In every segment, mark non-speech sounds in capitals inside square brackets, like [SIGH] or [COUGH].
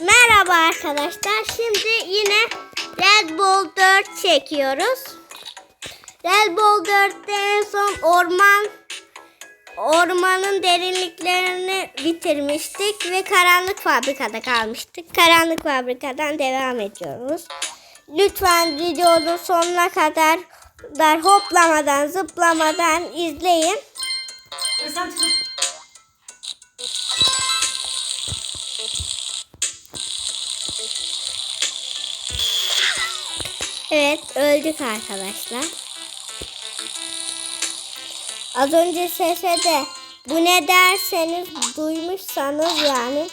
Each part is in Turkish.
Merhaba arkadaşlar. Şimdi yine Red Bull 4 çekiyoruz. Red Bull 4'te en son orman ormanın derinliklerini bitirmiştik ve karanlık fabrikada kalmıştık. Karanlık fabrikadan devam ediyoruz. Lütfen videonun sonuna kadar dar hoplamadan zıplamadan izleyin. Sen Evet öldük arkadaşlar. Az önce sese de bu ne derseniz duymuşsanız yani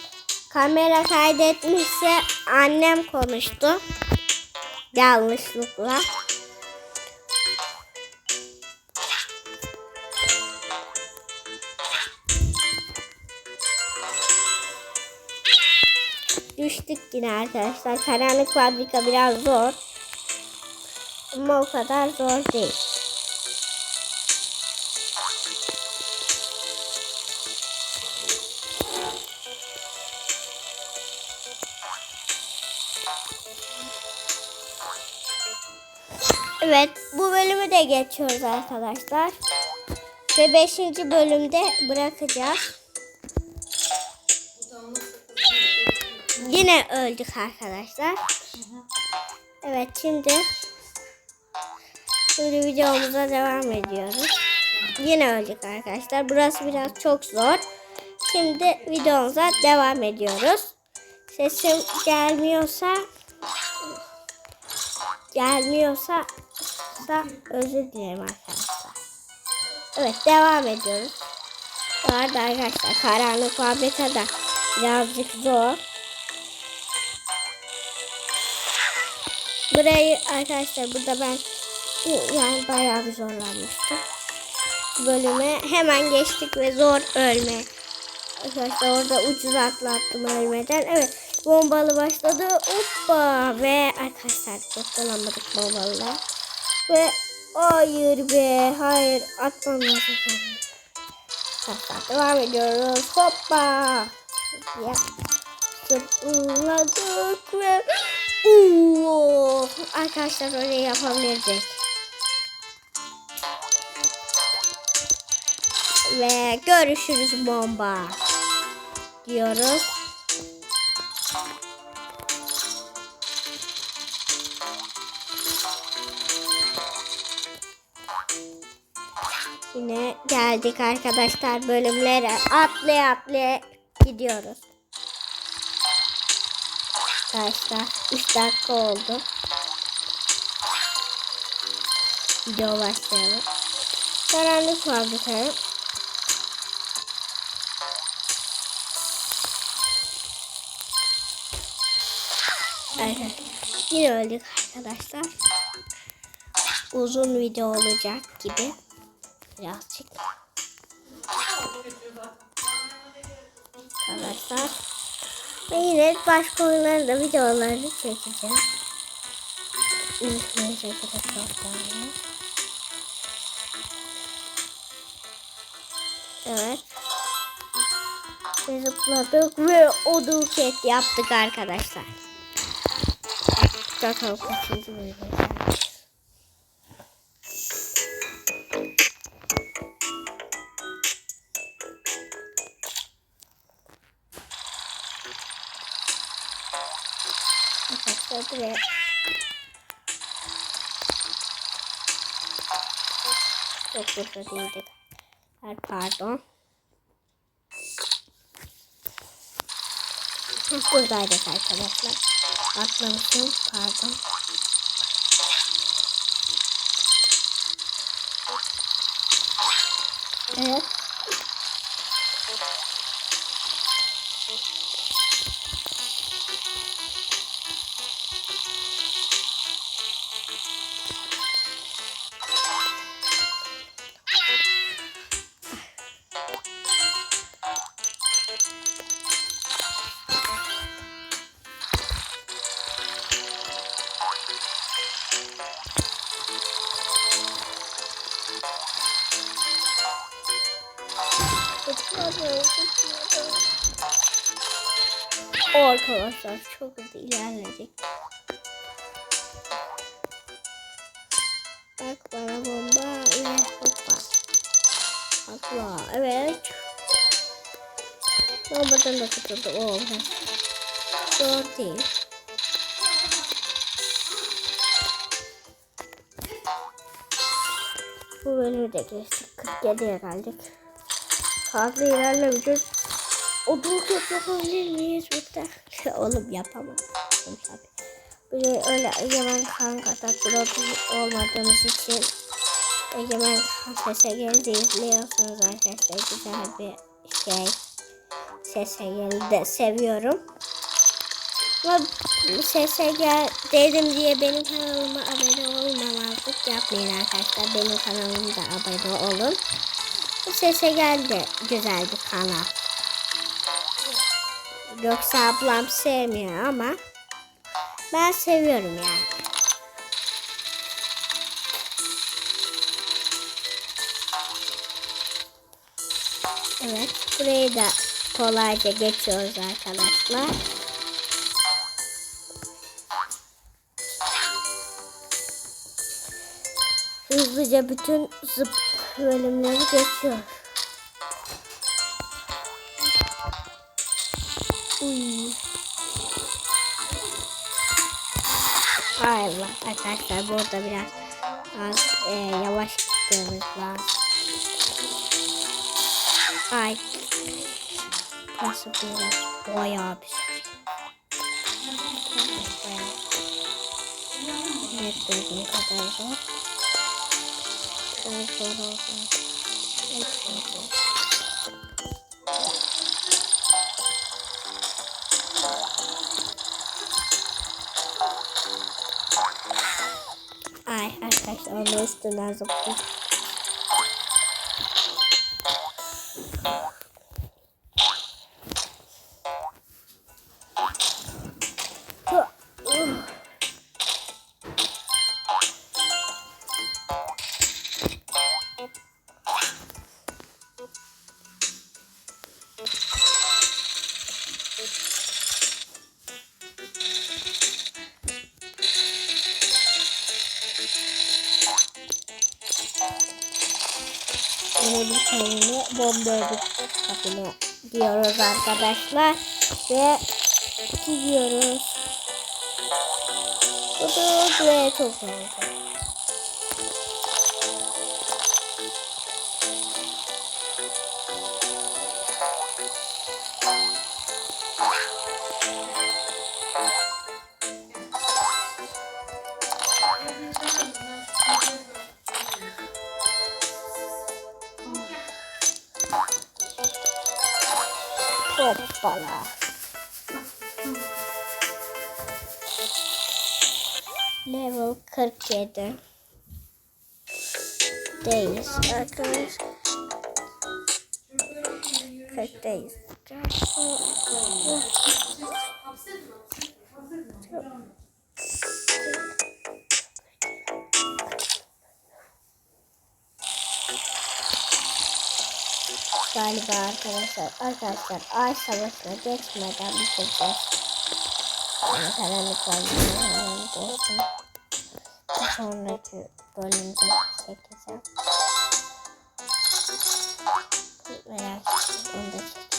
kamera kaydetmişse annem konuştu. Yanlışlıkla. Düştük yine arkadaşlar. Karanlık fabrika biraz zor. Ama o kadar zor değil. Evet bu bölümü de geçiyoruz arkadaşlar. Ve 5. bölümde bırakacağız. Yine öldük arkadaşlar. Evet şimdi Şimdi videomuza devam ediyoruz. Yine öldük arkadaşlar. Burası biraz çok zor. Şimdi videomuza devam ediyoruz. Sesim gelmiyorsa gelmiyorsa da özür dilerim arkadaşlar. Evet devam ediyoruz. Bu arada arkadaşlar karanlık fabrikada birazcık zor. Burayı arkadaşlar burada ben yani bayağı bir zorlanmıştım. Bu Bölüme hemen geçtik ve zor ölme. Arkadaşlar orada ucuz atlattım ölmeden. Evet bombalı başladı. Hoppa ve arkadaşlar kurtulamadık bombalılar. Ve hayır be hayır atmam lazım. Devam ediyoruz. Hoppa. Ya. Zıpladık ve Oo, arkadaşlar öyle yapabilirdik. Ve görüşürüz bomba diyoruz. Yine geldik arkadaşlar bölümlere atlaya atlaya gidiyoruz. Arkadaşlar 3 dakika oldu. Video başlayalım. Karanlık fabrikaya. Evet. Yine öldük arkadaşlar. Uzun video olacak gibi. Birazcık. Arkadaşlar. Ve yine başka oyunların da videolarını çekeceğim. İlk çok tane. Evet. Ve zıpladık ve oduk et yaptık arkadaşlar. Bakalım kaçıncı bölüm. Arkadaşlar buraya Yok burada değildi. Her pardon. Buradaydık arkadaşlar. Atlamışım. Pardon. Evet. Arkadaşlar çok hızlı ilerledik. Bak bana bomba ve hoppa. Atla. Evet. Bombadan da tutuldu. Oo, biraz zor değil. Bu bölümü de geçtik. 47'ye geldik. Fazla ilerlemeyeceğiz. Odun kök yapabilir miyiz burada? [LAUGHS] Oğlum yapamam. Böyle öyle egemen kan kadar blok olmadığımız için egemen sese geldi izliyorsunuz arkadaşlar. Güzel bir şey. Sese geldi seviyorum. Ama sese gel dedim diye benim kanalıma abone olmamazlık yapmayın arkadaşlar. Benim kanalımda abone olun. Sese geldi güzel bir kanal. Yoksa ablam sevmiyor ama ben seviyorum yani. Evet, burayı da kolayca geçiyoruz arkadaşlar. Hızlıca bütün zıp bölümleri geçiyor. Uy. Allah arkadaşlar burada biraz az e, yavaş gitmemiz lazım. Ay. Nasıl biraz bayağı bir süre. Evet dediğim kadar zor. Biraz zor oldu. Evet, вести на запуск. Bomba kabine diyoruz arkadaşlar. Ve gidiyoruz. Budur ve çok oldu. Level 47. Deyiz arkadaşlar. 40'dayız. Galiba arkadaşlar. Arkadaşlar ay savaşına geçmeden bitireceğiz. Yani karanlık olmayan olsun. Bir sonraki bölümde çekeceğim. Merak etmeyin onu da çekeceğim.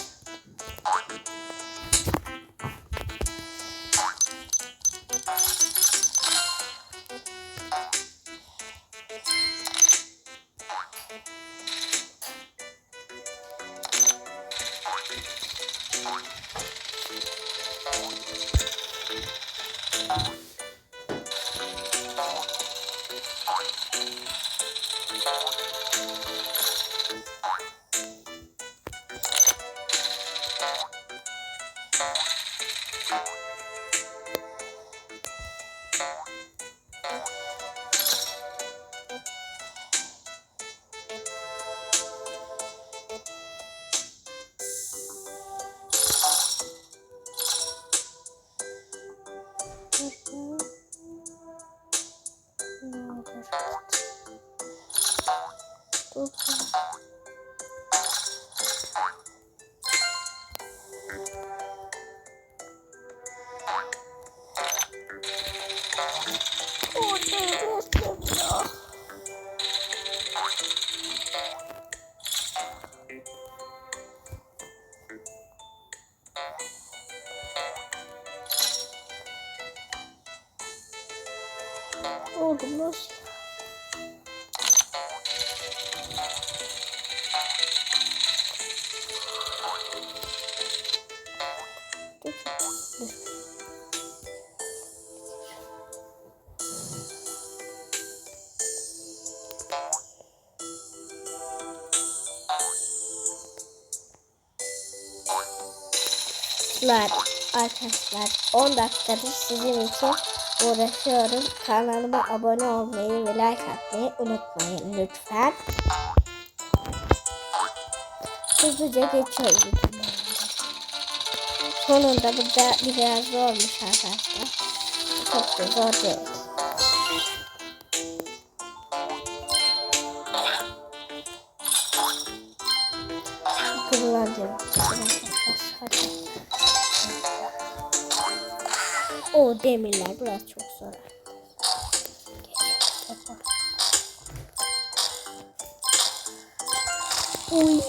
Ne olur. Dur. Arkadaşlar, arkadaşlar 10 dakikadır sizin için uğraşıyorum. Kanalıma abone olmayı ve like atmayı unutmayın lütfen. Hızlıca geçiyoruz. Sonunda burada biraz zormuş arkadaşlar. Çok da zor değil. Kırılacağım. Hadi. O demirler biraz çok zor. Uy.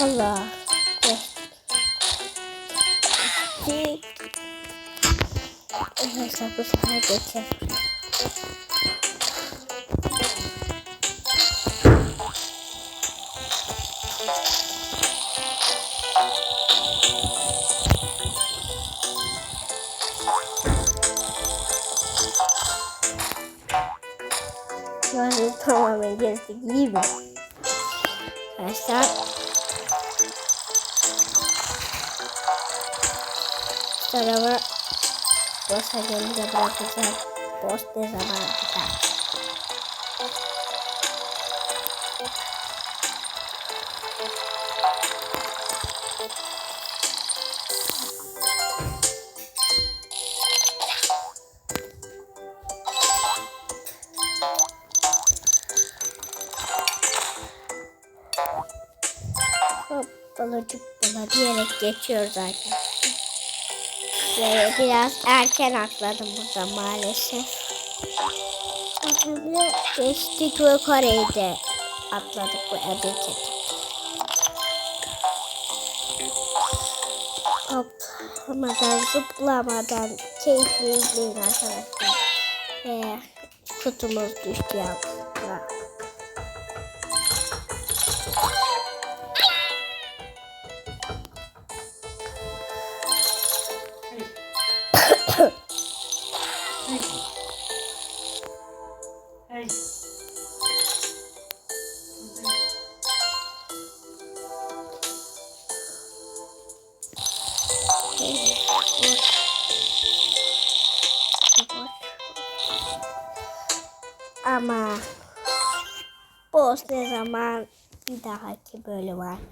Allah. Bu sefer geçer. Gezdik iyi mi? Arkadaşlar Araba boşa gelince bırakacağım. Boş ne zaman? Geçiyoruz arkadaşlar. Ve biraz erken atladım burada maalesef. Böyle geçtik ve Kore'yi atladık bu edecek. Hoplamadan, zıplamadan keyifli izleyin arkadaşlar. Ve kutumuz düştü yanlışlıkla. Bir dahaki bölüm arkadaşlar.